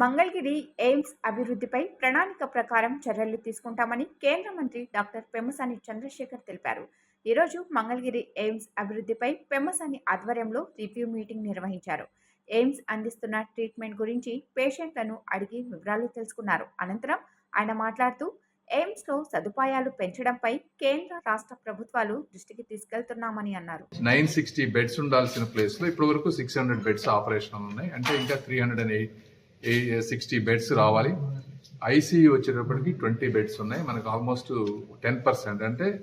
Mangalagiri AIIMS అభివృద్ధిపై ప్రణాళిక ప్రకారం చర్యలు తీసుకుంటామని కేంద్ర మంత్రి డాక్టర్ పెమ్మసాని చంద్రశేఖర్ తెలిపారు. ఈరోజు మంగళగిరి ఎయిమ్స్ అభివృద్ధిపై పెమ్మసాని ఆధ్వర్యంలో రివ్యూ మీటింగ్ నిర్వహించారు. ఎయిమ్స్ అందిస్తున్న ట్రీట్మెంట్ గురించి పేషెంట్లను అడిగి వివరాలు తెలుసుకున్నారు. అనంతరం ఆయన మాట్లాడుతూ ఎయిమ్స్లో సదుపాయాలు పెంచడంపై కేంద్ర రాష్ట్ర ప్రభుత్వాలు దృష్టికి తీసుకెళ్తున్నామని అన్నారు. నైన్ సిక్స్టీ బెడ్స్ ఉండాల్సిన ప్లేస్లో ఇప్పటి వరకు సిక్స్ హండ్రెడ్ బెడ్స్ ఆపరేషన్ ఉన్నాయి. అంటే ఇంకా three hundred and eight sixty beds రావాలి. ఐసీయూ వచ్చేటప్పటికి ట్వంటీ బెడ్స్ ఉన్నాయి. మనకు ఆల్మోస్ట్ టెన్ పర్సెంట్ అంటే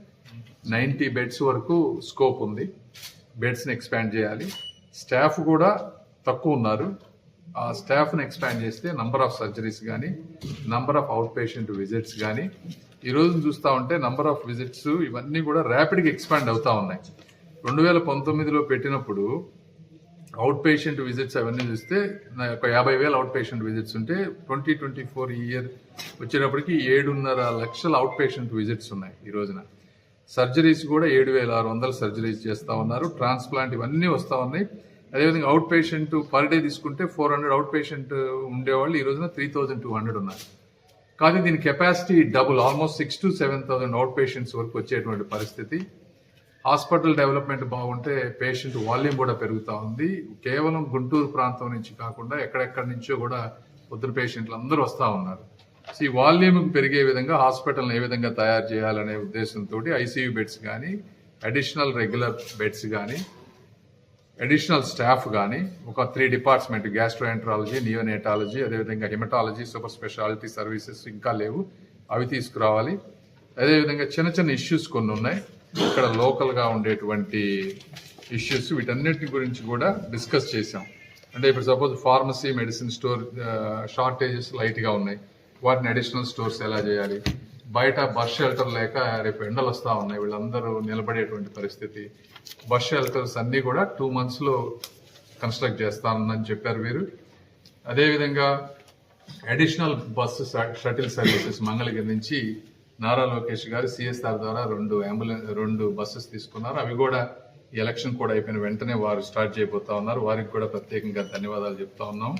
నైంటీ బెడ్స్ వరకు స్కోప్ ఉంది. బెడ్స్ని ఎక్స్పాండ్ చేయాలి. స్టాఫ్ కూడా తక్కువ ఉన్నారు. ఆ స్టాఫ్ని ఎక్స్పాండ్ చేస్తే నంబర్ ఆఫ్ సర్జరీస్ కానీ number of out patient visits కానీ ఈరోజు చూస్తూ ఉంటే నంబర్ ఆఫ్ విజిట్స్ ఇవన్నీ కూడా ర్యాపిడ్గా ఎక్స్పాండ్ అవుతూ ఉన్నాయి. రెండు వేల పంతొమ్మిదిలో పెట్టినప్పుడు అవుట్ పేషెంట్ విజిట్స్ అవన్నీ చూస్తే ఒక యాభై వేల అవుట్ పేషెంట్ విజిట్స్ ఉంటే ట్వంటీ ట్వంటీ ఫోర్ ఇయర్ వచ్చేటప్పటికి ఏడున్నర లక్షల అవుట్ పేషెంట్ విజిట్స్ ఉన్నాయి ఈ రోజున. సర్జరీస్ కూడా ఏడు వేల ఆరు వందల సర్జరీస్ చేస్తూ ఉన్నారు. ట్రాన్స్ప్లాంట్ ఇవన్నీ వస్తూ ఉన్నాయి. అదేవిధంగా అవుట్ పేషెంట్ పర్ డే తీసుకుంటే ఫోర్ హండ్రెడ్ అవుట్ పేషెంట్ ఉండేవాళ్ళు ఈ రోజున త్రీ థౌజండ్ టూ హండ్రెడ్ ఉన్నారు. కానీ దీని capacity double almost six to seven thousand out patients వరకు వచ్చేటువంటి పరిస్థితి. హాస్పిటల్ డెవలప్మెంట్ బాగుంటే పేషెంట్ వాల్యూమ్ కూడా పెరుగుతూ ఉంది. కేవలం గుంటూరు ప్రాంతం నుంచి కాకుండా ఎక్కడెక్కడి నుంచో కూడా పొద్దున పేషెంట్లు అందరూ వస్తూ ఉన్నారు. సో ఈ వాల్యూమ్ పెరిగే విధంగా హాస్పిటల్ని ఏ విధంగా తయారు చేయాలనే ఉద్దేశంతో ఐసీయూ బెడ్స్ కానీ అడిషనల్ రెగ్యులర్ బెడ్స్ కానీ అడిషనల్ స్టాఫ్ కానీ ఒక త్రీ డిపార్ట్మెంట్ గ్యాస్ట్రోఎంట్రాలజీ నియోనేటాలజీ అదేవిధంగా హిమటాలజీ సూపర్ స్పెషాలిటీ సర్వీసెస్ ఇంకా లేవు. అవి తీసుకురావాలి. అదేవిధంగా చిన్న చిన్న ఇష్యూస్ కొన్ని ఉన్నాయి. ఇక్కడ లోకల్గా ఉండేటువంటి ఇష్యూస్ వీటన్నిటి గురించి కూడా డిస్కస్ చేసాం అంటే ఇప్పుడు suppose pharmacy medicine store shortages లైట్గా ఉన్నాయి. వాటిని అడిషనల్ స్టోర్స్ ఎలా చేయాలి? బయట బస్ షెల్టర్ లేక రేపు ఎండలు వస్తూ ఉన్నాయి. వీళ్ళందరూ నిలబడేటువంటి పరిస్థితి. బస్ షెల్టర్స్ అన్నీ కూడా టూ మంత్స్లో కన్స్ట్రక్ట్ చేస్తానని చెప్పారు వీరు. అదేవిధంగా additional bus shuttle services Mangalagiri నుంచి నారా లోకేష్ గారు సిఎస్ఆర్ ద్వారా రెండు అంబులెన్స్ రెండు బస్సెస్ తీసుకున్నారు. అవి కూడా ఎలక్షన్ కూడా అయిపోయిన వెంటనే వారు స్టార్ట్ చేయబోతా ఉన్నారు. వారికి కూడా ప్రత్యేకంగా ధన్యవాదాలు చెప్తా ఉన్నాం.